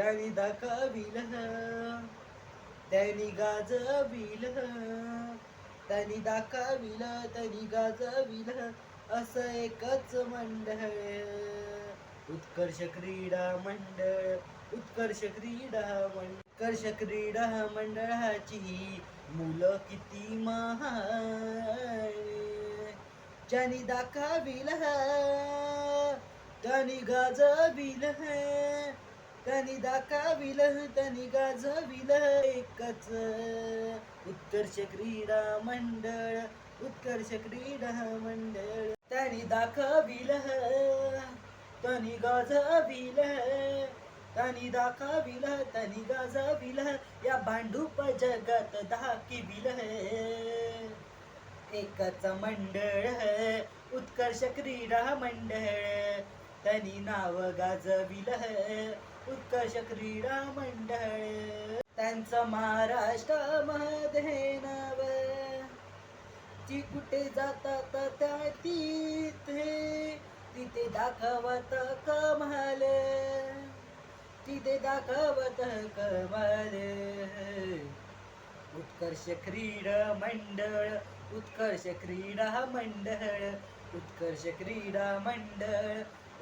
ज्याने दाखविल त्यांनी गाजविल त्यांनी दाखविल त्यांनी गाजविल. असं एकच मंडळ. उत्कर्ष क्रीडा मंडळ उत्कर्ष क्रीडा मंडळ. उत्कर्ष क्रीडा मंडळाची मुलं किती महान. ज्यानी दाखविल त्यांनी गाजविल. त्यांनी दाखविल त्यांनी गाजविल. एकच उत्कर्ष क्रीडा मंडळ उत्कर्ष क्रीडा मंडळ. त्यांनी दाखविल त्यांनी गाजविल. त्यांनी दाखविल त्यांनी गाजविल. या भांडूप जगात दाखविल एकच मंडळ उत्कर्ष क्रीडा मंडळ. त्यांनी नाव गाजविल. उत्कर्ष क्रीडा मंडळ त्यांचं महाराष्ट्रामध्ये नाव. ती कुठे जातात त्या तिथे तिथे दाखवत कमाल. तिथे दाखवत कमाल. उत्कर्ष क्रीडा मंडळ उत्कर्ष क्रीडा मंडळ उत्कर्ष क्रीडा मंडळ